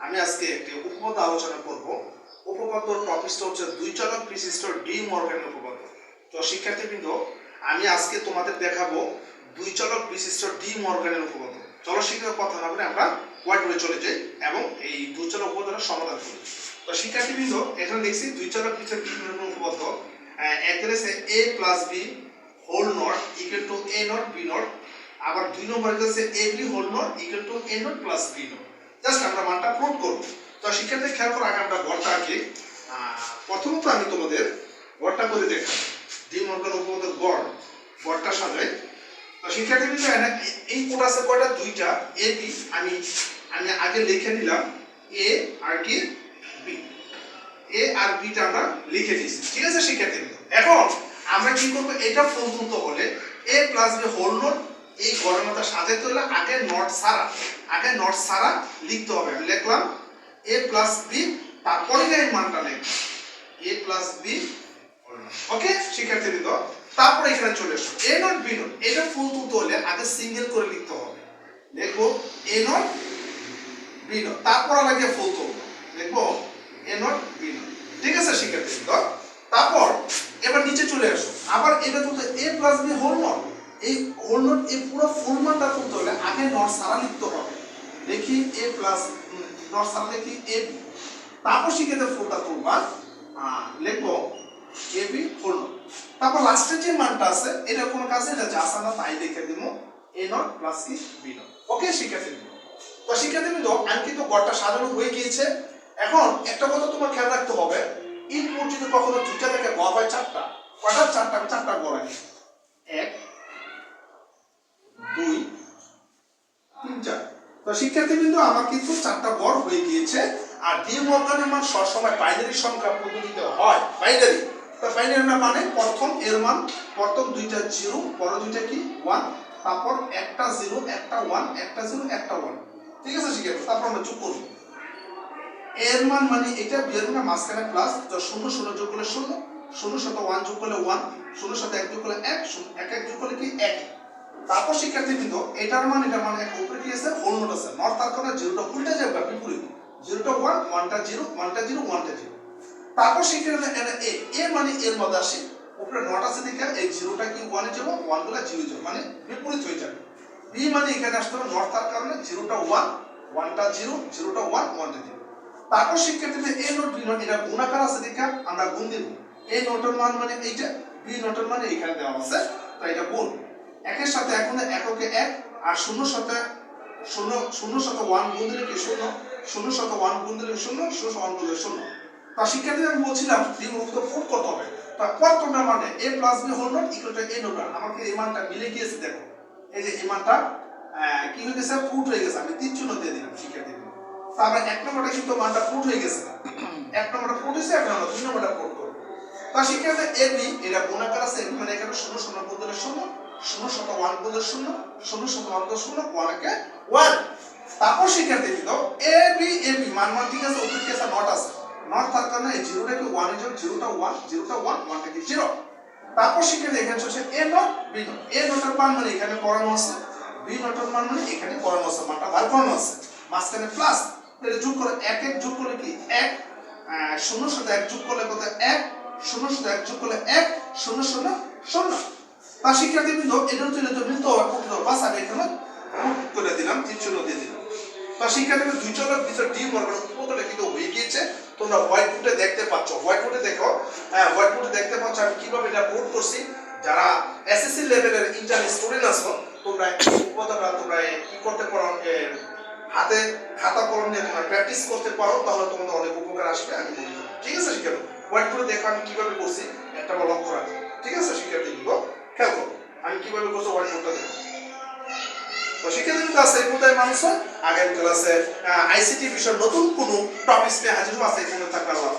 আমি আজকে একটি উপপাদ্য আলোচনা করব। উপপাদ্য টপিকটা হচ্ছে দুই চালক বিশিষ্ট ডি মর্গানের উপপাদ্য। তো শিক্ষার্থীবৃন্দ, আমি আজকে তোমাদের দেখাবো দুই চালক বিশিষ্ট ডি মর্গানের উপপাদ্য। চলো কথা না বলে আমরা হোয়াইট চলে যাই এবং এই দুই চালক উপপাদ্যটা সমাধান করি। তো শিক্ষার্থীবৃন্দ, এখানে দেখছি দুই চালক ডি মর্গানের উপপাদ্য? আছে A plus B whole not equal to A not B not আবার দুই নম্বর হচ্ছে A B whole not equal to A not plus B not just আমরা মানটা প্রুভ করব। তো শিক্ষার্থী খেয়াল করে, আগে আমরা গড়টা আঁকি। প্রথমত আমি তোমাদের গড়টা করে দেখাই। ডি মর্গান উপপাদ্যের গড় গড়টা সাজাই। শিক্ষার্থী কিন্তু এই কোড আছে দুইটা এ বি আমি আমি আগে লিখে নিলাম এ আর কি বি এ আর বিটা আমরা লিখে দিয়েছি। ঠিক আছে, শিক্ষার্থী এখন আমরা কি করব? এটা পর্যন্ত হলে A plus B whole not এই গণনাটা সাজাইতে হলে, আগে নট সারা আগে নট সারা লিখতে হবে। আমি লিখলাম এ প্লাস বি তারপরে এই মানটা লিখব। এ প্লাস বি ওকে শিক্ষার্থীবৃন্দ তারপরে এখানে চলে আসো এ নট বি নট এটা ফুল তুলতে হলে আগে সিঙ্গেল করে লিখতে হবে। লিখব এ নট বি নট তারপর লাগে ফুল তুলবো। লিখব এ নট বি নট ঠিক আছে শিক্ষার্থীবৃন্দ তারপর এবার নিচে চলে আসো আবার এটা তুলতে A plus B whole not এই হোল নট এই পুরো ফুল মানটা তুলতে হলে আগে নট সারা লিখতে হবে। দেখি এ প্লাস নট সারা লিখি এ তারপর শিখেতে ফুলটা তুলবা। লিখব এ বি তারপর লাস্টের যে মানটা আছে, এটা কাজে? এটা যা তাই দিব। এ নট প্লাস কি? বি নট ওকে শিক্ষার্থী তো শিক্ষার্থী কিন্তু গড়টা সাজানো হয়ে গিয়েছে। এখন একটা কথা তোমার খেয়াল রাখতে হবে। ইনপুট যদি কখনো থেকে হয় চারটা, কয়টা? চারটা চারটা গড় এক, দুই, তিন, চার। তো শিক্ষার্থীবৃন্দ আমার কিন্তু চারটা গড় হয়ে গিয়েছে। আর সবসময় বাইনারি সংখ্যা পদ্ধতিতে হয়। বাইনারি তো বাইনারি মানে প্রথম এর মান, প্রথম দুইটা জিরো পরে দুইটা কি? ওয়ান তারপর একটা জিরো একটা ওয়ান একটা জিরো একটা ওয়ান ঠিক আছে শিক্ষার্থী তারপর আমরা যোগ করব এর মান মানে এটা, বিয়ের মানে মাঝখানে প্লাস শূন্য শূন্য যোগ করলে শূন্য শূন্য সাথে ওয়ান যোগ করলে ওয়ান শূন্য সাথে এক যোগ করলে এক এক এক যোগ করলে কি? এক। তারপর শিক্ষার্থী কিন্তু এটার মান এটার মান এক, উপরে কি আছে? হোল নোট আছে। নট তার কারণে জিরোটা উল্টে যাবে বিপরীত জিরোটা ওয়ান ওয়ানটা জিরো ওয়ানটা জিরো ওয়ানটা জিরো তারপর শিক্ষার্থী এটা এ এ মানে এর মধ্যে আসে, উপরে নট আছে দেখে এই জিরোটা কি ওয়ানে যাব ওয়ানগুলা জিরো যাব মানে বিপরীত হয়ে যাবে। বি মানে এখানে আসতে হবে নট তার কারণে জিরোটা ওয়ান ওয়ানটা জিরো জিরোটা ওয়ান ওয়ানটা জিরো তারপর শিক্ষার্থীদের এ নোট বি নোট এটা গুণাকার আছে দেখে আমরা গুণ দিব। এ নোটের মান মানে এইটা বি নোটের মানে এখানে দেওয়া আছে তাই এটা গুণ। একের সাথে এখন এককে এক, আর শূন্য সাথে শূন্য শূন্য সাথে ওয়ান গুণ দিলে কি শূন্য? শূন্য সাথে ওয়ান গুণ দিলে শূন্য শূন্য ওয়ান গুণ দিলে শূন্য। তা শিক্ষার্থীদের আমি বলছিলাম দ্বি মুক্ত ফুট করতে হবে। তা প্রথমটা মানে A plus B whole not equal to A not আমাকে এই মানটা মিলে গিয়েছে, দেখো। এই যে, এই মানটা কি হয়ে গেছে? ফুট হয়ে গেছে। আমি তিন চিহ্ন দিয়ে দিলাম শিক্ষার্থীদের। তারপরে এক নম্বরটা কিন্তু মানটা ফুট হয়ে গেছে। এক নম্বরটা ফুট হয়েছে এক নম্বর দুই নম্বরটা ফুট করব। তা শিক্ষার্থী এ বি এটা গুণাকার আছে? মানে এখানে শূন্য শূন্য বদলে শূন্য। শূন্য শত ওয়ান বদলে শূন্য। শূন্য শত ওয়ান বদলে শূন্য, ওয়ান একে ওয়ান। তারপর শিক্ষার্থী কিন্তু এ বি এ বি মান মান ঠিক আছে? কি নট আছে। নট থাকার কারণে এই জিরোটা কি ওয়ানের জিরোটা ওয়ান জিরোটা ওয়ান ওয়ানটা কি জিরো তারপর শিক্ষার্থী এখানে হচ্ছে A not B not A নটের মান মানে এখানে পড়ানো আছে। বি নটের মান মানে এখানে পড়ানো আছে, মানটা বার করানো আছে। মাঝখানে প্লাস তাহলে যোগ করে এক এক যোগ করলে কি? এক শূন্য সাথে এক যোগ করলে কত? এক, শূন্য সাথে এক যোগ করলে এক, শূন্য শূন্য শূন্য। তা শিক্ষার্থী বৃন্দ এটার তুলে তো বৃন্দ আর করতে বাস আমি এখানে করে দিলাম তিন শূন্য দিয়ে তা শিক্ষার্থী দুই চলের ভিতরে ডি মর্গান উপপাদ্যটা কিন্তু হয়ে গিয়েছে। তোমরা হোয়াইট বোর্ডে দেখতে পাচ্ছ। হোয়াইট বোর্ডে দেখো হ্যাঁ হোয়াইট বোর্ডে দেখতে পাচ্ছ আমি কীভাবে এটা বোর্ড করছি। যারা এসএসসি লেভেলের ইন্টার স্টুডেন্ট আছো, তোমরা উপপাদ্যটা তোমরা কি করতে পারো হাতে খাতা কলম নিয়ে তোমরা প্র্যাকটিস করতে পারো, তাহলে তোমাদের অনেক উপকার আসবে, আমি বলি। ঠিক আছে, শিক্ষার্থী? হোয়াইট বোর্ডে দেখো আমি কীভাবে করছি, একটা লক্ষ্য রাখো ঠিক আছে, শিক্ষার্থী খেয়াল করো, আমি কীভাবে করছি হোয়াইট বোর্ডটা দেখো। তো শিক্ষার্থী ক্লাস পর্যায়ে মানুষ আগের ক্লাসে আইসিটি বিষয় নতুন কোনো টপিক নিয়ে হাজির হব পর্যন্ত থাকবে আল্লাহ